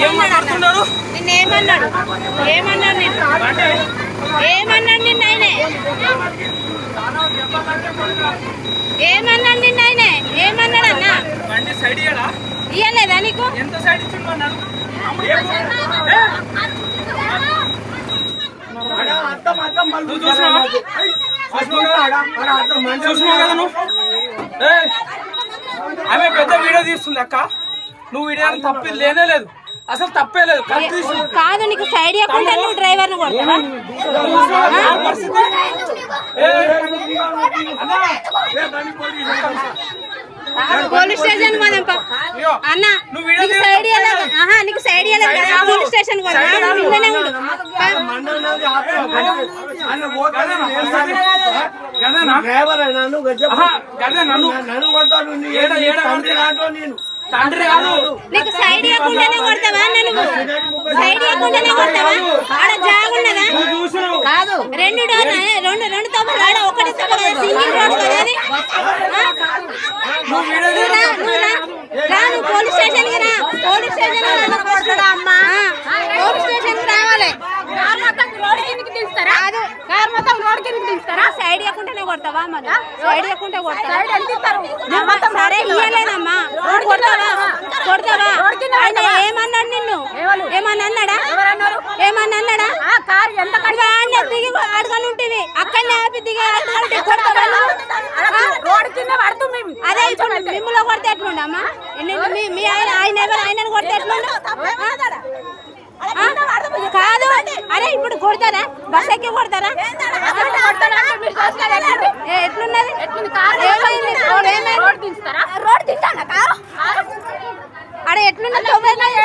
ఏమన్నాడు నిన్న ఏమన్నాడు ఏమన్నాడు నిన్ను ఏమన్నాడు నిన్న ఆయనే ఏమన్నాడు నిన్న ఆయనే ఏమన్నాడు అన్న? ఇయ్యలేదా నీకు చూసినావా కదా నువ్వు ఆమె పెద్ద వీడియో తీస్తుంది అక్క. నువ్వు వీడియో తప్పి లేనే లేదు. అసలు తప్పే లేదు. కాదు నీకు సైడ్ ఇవ్వకుండా నువ్వు అన్నా, పోలీస్ స్టేషన్ అన్న నువ్వు సైడ్ నీకు సైడ్ పోలీస్ స్టేషన్ తండ్రి కాదు. నీకు సైడ్ ఇవ్వకుండానే కొడతావా అన్న నువ్వు సైడ్ ఇవ్వకుండానే కొడతావా? ఆడ జాగున్నదా? నువ్వు చూసినావు. కాదు. రెండు డోర్ రెండు రెండు తప్పులు ఆడ ఒకటి సింగిల్ రోడ్? నువ్వు పోలీస్ స్టేషన్కి రా. పోలీస్ స్టేషన్కి రా. ఆ, పోలీస్ స్టేషన్కి రావాలి కాదు. కారు మొత్తం రోడ్ సైడ్ కొడతావా మరి సైడ్ ఇవ్వకుంటే కొడతావా? సరే కొడతావా? కొడతావా? ఆయన ఏమన్నాడు నిన్ను? ఏమన్నా అన్నాడా ఏమన్నా అన్నాడా ఆ కారు ఎంత అడిగా ఆడనే దిగి అడగని ఉంటివి. అక్కడనే ఆపి దిగి అడగంటే కొడతావా? నువ్వు? ఆ? రోడ్ కింద పడుతుంది మేము అదే ఇప్పుడు మిమ్మల్ని కొడితే ఎట్లుండమ్మా ఎన్ని- మీ ఆయన ఆయన ఎవరు ఆయనను కొడితే ఎట్లుండు? ఇప్పుడు కొడతారా? బస్ ఎక్కి కొడతారా ఎట్లున్నది? రోడ్ తింటానా కారు? ఎట్లున్నది?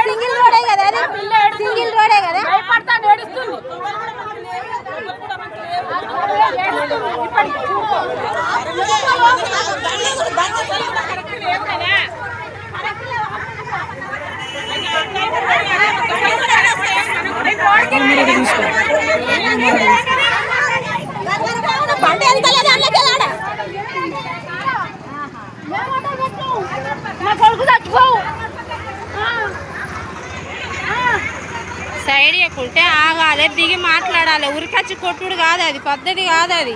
సింగిల్ రోడే కదా సింగిల్ రోడే కదా భయపడతా ఏడుస్తుంది బండి ఎంత లేదు అన్నకేదాడా మా కొడుకు చచ్చిపోవు సైడ్ ఇవ్వకుంటే ఆగాలి దిగి మాట్లాడాలి. ఉరికచ్చి కొట్టుడు కాదు అది పద్ధతి కాదు అది.